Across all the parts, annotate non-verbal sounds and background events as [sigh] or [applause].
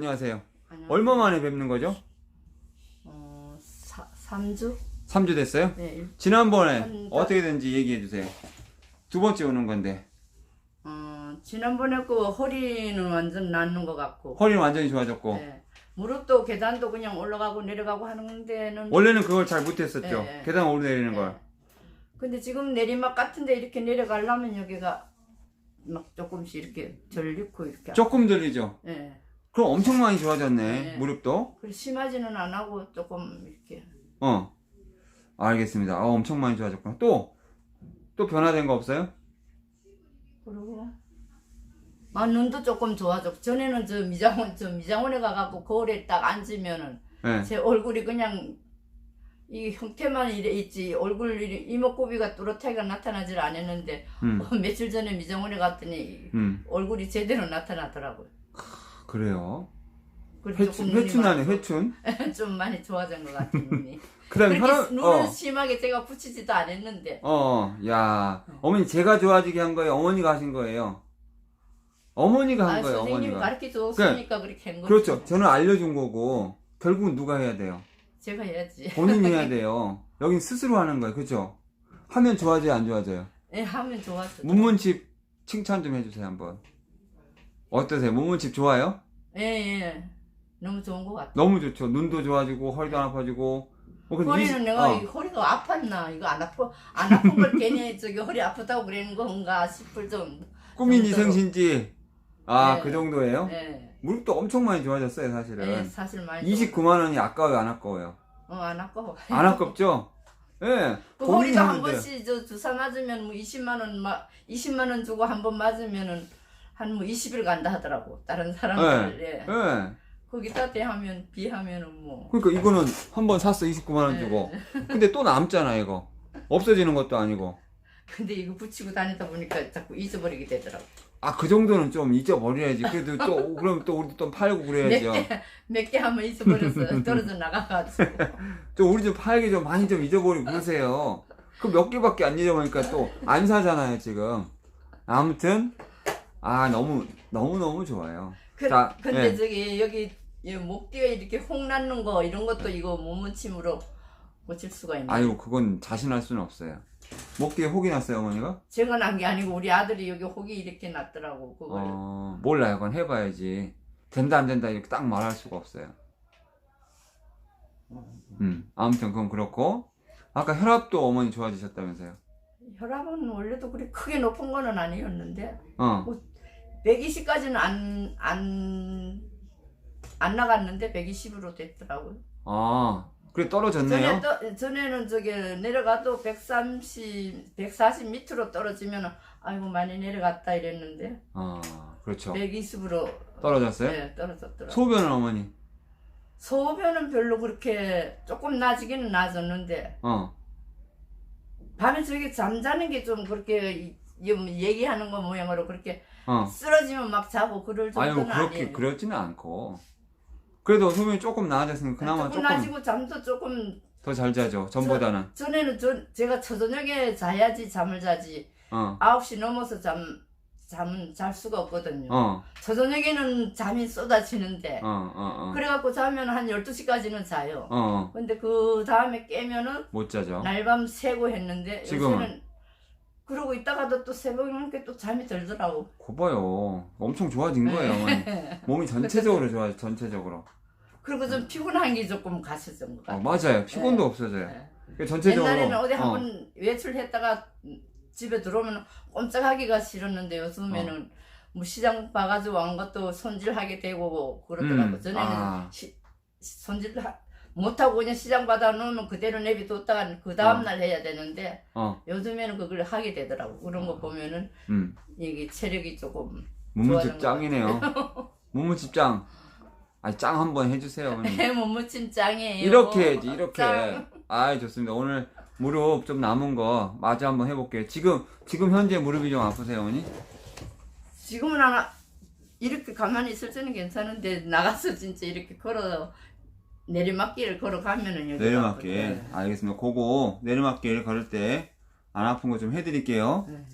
안녕하세요. 안녕. 얼마 만에 뵙는 거죠? 어, 사, 3주? 3주 됐어요? 네. 일- 지난번에 한 달? 어떻게 된지 얘기해 주세요. 두 번째 오는 건데 어, 지난번에 그 허리는 완전 낫는 것 같고. 허리는 완전히 좋아졌고 네. 무릎도 계단도 그냥 올라가고 내려가고 하는 데는. 원래는 그걸 잘 못했었죠. 네. 계단 오르내리는 네. 걸. 근데 지금 내리막 같은데 이렇게 내려가려면 여기가 막 조금씩 이렇게 덜 잃고 이렇게. 조금 들리죠. 네. 그럼 엄청 많이 좋아졌네. 네. 무릎도. 그래 심하지는 안 하고 조금 이렇게. 어. 알겠습니다. 어, 엄청 많이 좋아졌구나. 또 또 변화된 거 없어요? 그리고 아 눈도 조금 좋아졌고 전에는 저 미장원 저 미장원에 가갖고 거울에 딱 앉으면은 네. 제 얼굴이 그냥 이 형태만 이래 있지 얼굴 이- 이목구비가 뚜렷하게 나타나질 않았는데 음. 어, 며칠 전에 미장원에 갔더니 음. 얼굴이 제대로 나타나더라고요. 그래요. 그래서 회춘, 조금 눈이 회춘하네, 많이 회춘. 좋- [laughs] 좀 많이 좋아진 것 같은 눈이. 그 다음에 그렇게 혈압, 눈을 어. 심하게 제가 붙이지도 않았는데 어, 야. 어머니 제가 좋아지게 한 거예요? 어머니가 하신 거예요? 어머니가 한 아, 거예요, 선생님이 어머니가. 가르쳐 줬으니까 그렇게 한 거죠. 그렇죠. 저는 알려준 거고, 결국은 누가 해야 돼요? 제가 해야지. 본인이 해야 [laughs] 돼요. 여긴 스스로 하는 거예요. 그죠? 하면 좋아져요, 안 좋아져요? 예, 하면 좋았어. 문문칩 칭찬 좀 해주세요, 한번. 어떠세요? 문문칩 좋아요? 예, 예. 너무 좋은 것 같아. 너무 좋죠. 눈도 좋아지고, 허리도 안 아파지고. 뭐 허리는 이십- 내가 어. 이 허리가 아팠나 이거 안 아파 안 아픈 걸 괜히 [laughs] 저기 허리 아프다고 그러는 건가 싶을 정도. 꾸민이 정도로. 생신지. 아, 네. 그 정도예요? 예. 무릎도 엄청 많이 좋아졌어요, 사실은. 예, 사실 많이. 29만 원이 아까워요, 안 아까워요? 어안 아까워. 안 아깝죠? 예. 그 본인이 허리가 한 하는데. 번씩 저 주사 맞으면 뭐 20만 원막 20만 원 주고 한 번 맞으면은 한 뭐 20일 간다 하더라고. 다른 사람들. 예. 예. 거기다 대하면 비하면은 뭐. 그러니까 이거는 한 번 샀어, 29만 원 주고. 예. 근데 또 남잖아, 이거. 없어지는 것도 아니고. 근데 이거 붙이고 다니다 보니까 자꾸 잊어버리게 되더라고. 아, 그 정도는 좀 잊어버려야지. 그래도 또, 그럼 또 우리 또 팔고 그래야죠. 몇 개 하면 잊어버려서 [laughs] 떨어져 나가가지고. 좀 우리 좀 팔기 좀 많이 좀 잊어버리고 그러세요. 그 몇 개밖에 안 잊어버리니까 또 안 사잖아요, 지금. 아무튼, 아, 너무, 너무 너무 좋아요. 그, 자, 근데 예. 저기 여기 이 목 뒤에 이렇게 홍 났는 거 이런 것도 이거 몸무침으로 고칠 수가 있네. 아유, 그건 자신할 수는 없어요. 목 뒤에 혹이 났어요, 어머니가? 제가 난 게 아니고 우리 아들이 여기 혹이 이렇게 났더라고 그걸. 어, 몰라요. 그건 해봐야지. 된다, 안 된다, 이렇게 딱 말할 수가 없어요. 음, 아무튼 그건 그렇고. 아까 혈압도 어머니 좋아지셨다면서요? 혈압은 원래도 그리 크게 높은 거는 아니었는데 어, 120까지는 안 안 안 나갔는데 120으로 됐더라고요. 아, 그래 떨어졌네요. 전에 떠, 전에는 저기 내려가도 130, 140 밑으로 떨어지면 아이고 많이 내려갔다 이랬는데 아, 그렇죠. 120으로 떨어졌어요? 네, 떨어졌더라고요. 소변은 어머니? 소변은 별로 그렇게 조금 나아지기는 나아졌는데 어, 밤에 저기 잠자는 게 좀 그렇게 이- 이 얘기하는 거 모양으로 그렇게 어. 쓰러지면 막 자고 그럴 아유, 정도는 그렇게, 아니에요. 그렇지는 않고. 그래도 소변이 조금 나아졌으니까 그나마 조금 조금 나아지고 잠도 조금 더 잘 자죠. 전보다는. 전에는 저, 제가 저저녁에 자야지 잠을 자지 어, 9시 넘어서 잠 잠은 잘 수가 없거든요. 어, 저저녁에는 잠이 쏟아지는데 어, 어, 어. 그래갖고 자면 한 12시까지는 자요. 어, 어, 근데 그 다음에 깨면은 못 자죠. 날밤 새고 했는데 지금은? 요새는 그러고 있다가도 또 새벽에 오니까 또 잠이 들더라고. 거 봐요. 엄청 좋아진 거예요, 어머니. 몸이 전체적으로 좋아요, 전체적으로. 그리고 좀 피곤한 게 조금 갔었던 것 어, 같아요. 맞아요. 피곤도 네. 없어져요. 네. 그러니까 전체적으로. 옛날에는 어디 어, 한번 외출했다가 집에 들어오면 꼼짝하기가 싫었는데 요즘에는 어. 뭐 시장 봐가지고 왕 것도 손질하게 되고 그러더라고. 음, 전에는 아. 시- 손질 못하고 그냥 시장 받아 놓으면 그대로 내비뒀다가 그 다음날 해야 되는데 어, 요즘에는 그걸 하게 되더라고. 그런 거 보면은 음. 이게 체력이 조금 좋아하는 짱이네요. 문문집 짱. 아니, 짱 한번 해주세요, 어머니. [laughs] 못 묻힌 짱이에요. 이렇게 해야지 이렇게 짱. 아이 좋습니다 오늘 무릎 좀 남은 거 마저 한번 해볼게요 지금 지금 현재 무릎이 좀 아프세요 어머니? 지금은 하나 이렇게 가만히 있을 때는 괜찮은데 나가서 진짜 이렇게 걸어 내리막길을 걸어가면은 여기 내리막길. 알겠습니다. 그거 내리막길 걸을 때 안 아픈 거 좀 해드릴게요. 네.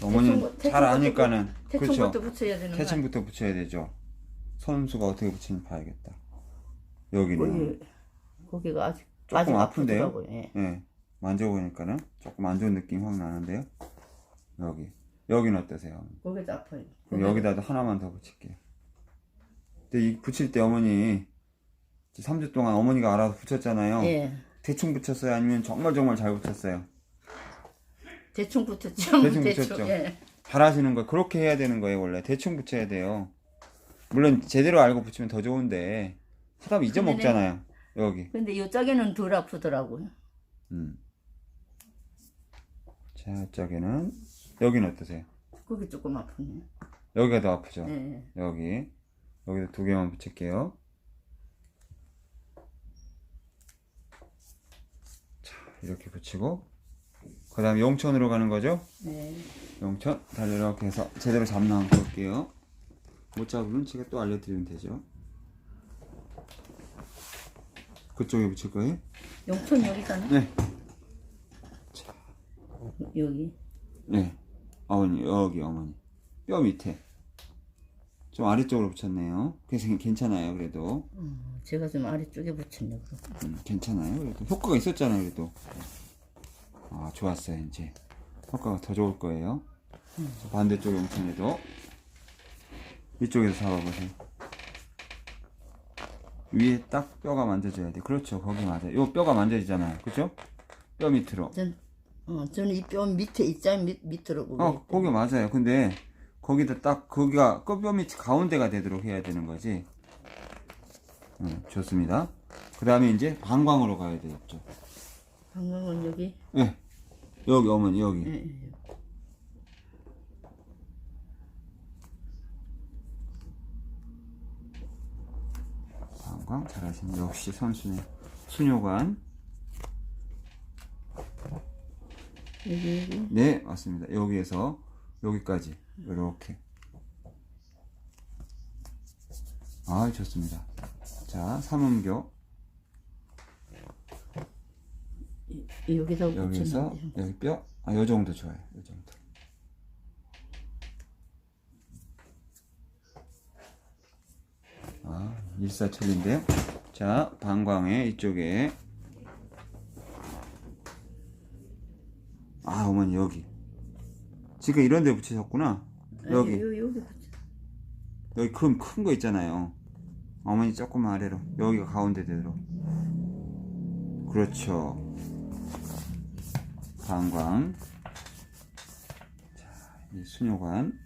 어머니 대충- 잘 아니까는 그렇죠 대충부터 붙여야 되는 거 태층부터 붙여야 되죠. 선수가 어떻게 붙이는지 봐야겠다. 여기는. 거기 거기가 아직 조금 아픈데요? 예. 예 만져보니까는 조금 안 좋은 느낌 확 나는데요. 여기 여기는 어떠세요? 거기도 아파요. 그럼 여기다도 하나만 더 붙일게요. 근데 이 붙일 때 어머니 3주 동안 어머니가 알아서 붙였잖아요. 예. 대충 붙였어요? 아니면 정말 정말 잘 붙였어요? 대충 붙였죠. 대충 붙였죠. 예. 잘하시는 거 그렇게 해야 되는 거예요 원래 대충 붙여야 돼요. 물론 제대로 알고 붙이면 더 좋은데 하다 보면 잊어먹잖아요. 여기. 근데 이쪽에는 덜 아프더라고요. 음. 자, 이쪽에는 여기는 어떠세요? 거기 조금 아프네요. 여기가 더 아프죠? 예. 여기. 여기도 두 개만 붙일게요. 자, 이렇게 붙이고 그 다음에 용천으로 가는 거죠? 네. 용천 다리 이렇게 해서 제대로 잡나 한번 볼게요. 못 잡으면 제가 또 알려드리면 되죠. 그쪽에 붙일 거예요? 용천 여기잖아. 네. 여기. 네. 어머니 여기 어머니 뼈 밑에 좀 아래쪽으로 붙였네요. 그래서 괜찮아요. 그래도 어, 제가 좀 아래쪽에 붙였네. 그럼. 음, 괜찮아요. 그래도 효과가 있었잖아요. 그래도 아 좋았어요. 이제 효과가 더 좋을 거예요. 자, 반대쪽 용천에도 이쪽에서 잡아보세요. 위에 딱 뼈가 만져져야 돼. 그렇죠. 거기 맞아요. 요 뼈가 만져지잖아요. 그죠? 뼈 밑으로. 전, 어, 저는 이 뼈 밑에 입장 밑, 밑으로 보고 어, 거기 맞아요. 근데 거기다 딱 거기가 뼈 밑 가운데가 되도록 해야 되는 거지. 음, 좋습니다. 그 다음에 이제 방광으로 가야 되겠죠. 방광은 여기. 예. 여기 어머니 여기. 예, 예. 방광 잘하시네. 역시 선수네. 수녀관. 여기 여기. 네, 맞습니다. 여기에서 여기까지 이렇게. 아, 좋습니다. 자, 삼음교 여기서 붙였는데. 여기 뼈, 아, 요 정도 좋아요. 요 정도. 아, 일사천리인데요. 자, 방광의 이쪽에. 아, 어머니 여기. 지금 이런 데 붙이셨구나. 여기. 아, 여, 여기 붙여. 여기 큰, 큰 거 있잖아요. 어머니 조금 아래로. 여기가 가운데 되도록. 그렇죠. 방광. 자, 이 수녀관.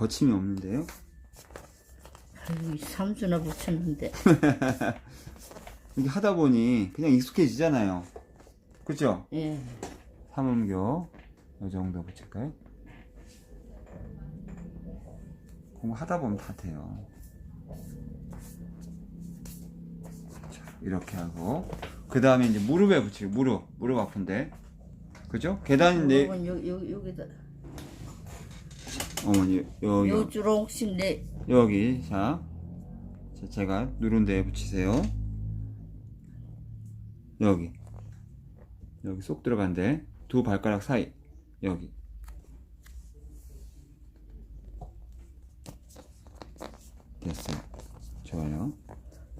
거침이 없는데요? 아유, 3주나 붙였는데. [laughs] 이게 하다 보니 그냥 익숙해지잖아요. 그죠? 예. 삼음교 이 정도 붙일까요? 공부하다 보면 다 돼요. 자, 이렇게 하고 그 다음에 이제 무릎에 붙이고 무릎 무릎 아픈데 그죠? 계단인데 여기, 여기, 여기, 여기다. 어머니 여기 요 주렁씩 내. 여기 자, 자 제가 누른 데에 붙이세요. 여기 여기 쏙 들어간데 두 발가락 사이 여기 됐어요. 좋아요.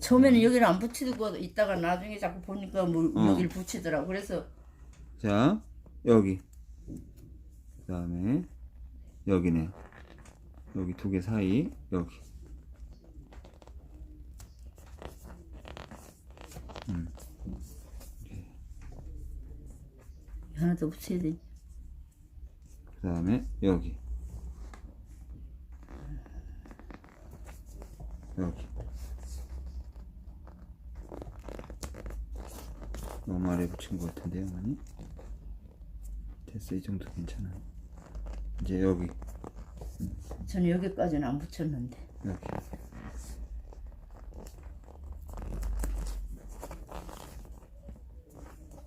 처음에는 여기를 안 붙이고 있다가 나중에 자꾸 보니까 뭐 어. 여기를 붙이더라고. 그래서 자 여기 그 다음에 여기네요. 여기 두 개 사이 여기 하나 더 붙여야 돼. 그 다음에 여기 여기 너무 아래 붙인 것 같은데요 어머니? 됐어 이 정도 괜찮아요 이제 여기 저는 여기까지는 안 붙였는데. 여기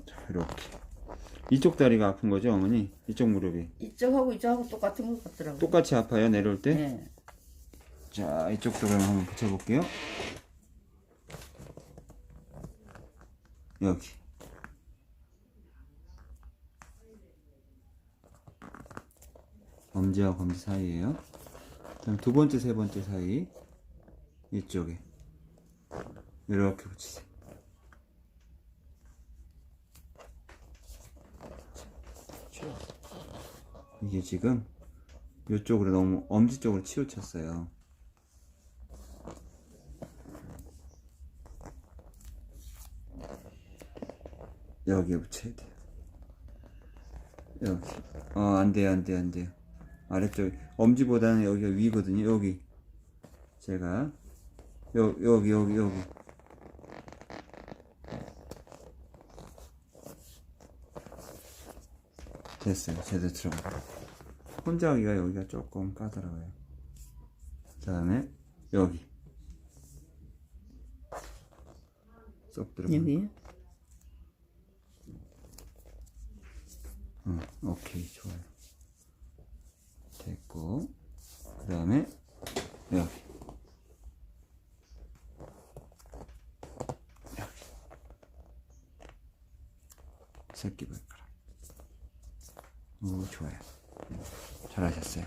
자 이렇게 이쪽 다리가 아픈 거죠 어머니? 이쪽 무릎이 이쪽하고 이쪽하고 똑같은 것 같더라고. 똑같이 아파요 내려올 때? 예. 자, 이쪽도 그럼 한번 붙여볼게요. 여기. 엄지와 검지 사이에요. 그다음 두 번째, 세 번째 사이 이쪽에 이렇게 붙이세요. 이게 지금 이쪽으로 너무 엄지 쪽으로 치우쳤어요. 여기에 붙여야 돼요. 여기. 어, 안 돼요, 안 돼요, 안 돼요. 아래쪽, 엄지보다는 여기가 위거든요, 여기. 제가, 여, 여기, 여기, 여기. 됐어요, 제대로 들어가요. 혼자 하기가 여기가 조금 까다로워요. 그 다음에, 여기. 쏙 들어가. 여기 응, 오케이, 좋아요. 됐고, 그 다음에, 여기. 여기. 새끼 발가락. 오, 좋아요. 잘하셨어요.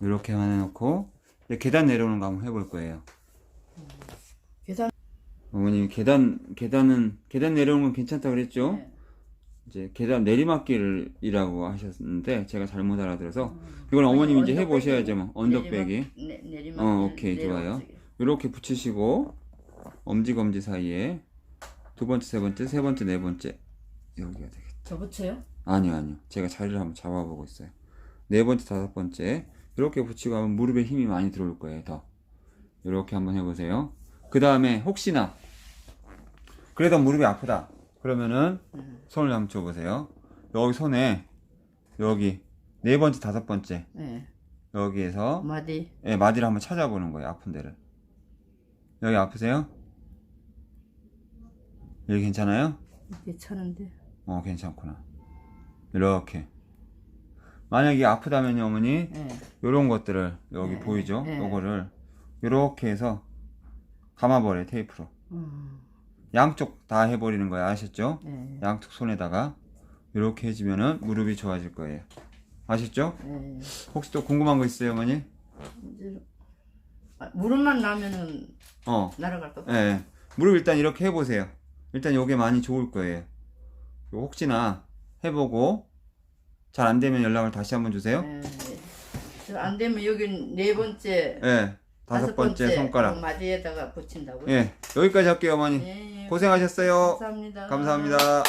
이렇게만 해놓고, 이제 계단 내려오는 거 한번 해볼 거예요. 계산 어머님, 계단, 계단은, 계단 내려오는 건 괜찮다고 그랬죠? 네. 이제 계단 내리막길이라고 하셨는데 제가 잘못 알아들어서 음. 이건 어머님 이제? 해보셔야죠 뭐. 언덕배기 내, 어, 오케이, 좋아요. 이렇게 붙이시고 엄지 검지 사이에 두 번째 세 번째 세 번째 네 번째. 여기가 되겠다. 더 붙여요? 아니요 아니요. 제가 자리를 한번 잡아보고 있어요. 네 번째 다섯 번째. 이렇게 붙이고 하면 무릎에 힘이 많이 들어올 거예요 더. 이렇게 한번 해보세요. 그 다음에 혹시나 그래도 무릎이 아프다 그러면은 음. 손을 한번 줘보세요. 여기 손에 여기 네 번째 다섯 번째 네. 여기에서 마디 예, 마디를 한번 찾아보는 거예요. 아픈 데를. 여기 아프세요? 여기 괜찮아요? 괜찮은데 어 괜찮구나. 이렇게. 만약에 아프다면요 어머니 네. 요런 것들을 여기 네, 보이죠? 네. 요거를 요렇게 해서 감아버려요 테이프로. 음. 양쪽 다 해버리는 거예요. 아셨죠? 네. 양쪽 손에다가 이렇게 해주면은 무릎이 좋아질 거예요. 아셨죠? 네. 혹시 또 궁금한 거 있어요, 어머니? 이제 아, 무릎만 나면은 어, 날아갈 것 예, 같아. 예. 무릎 일단 이렇게 해보세요. 일단 요게 많이 좋을 거예요. 요 혹시나 해보고 잘 안 되면 연락을 다시 한번 주세요. 네. 저안 되면 여기 네 번째, 예, 다섯 번째 손가락. 그 마디에다가 붙인다고요? 예, 여기까지 할게요, 어머니. 네. 고생하셨어요. 감사합니다. 감사합니다.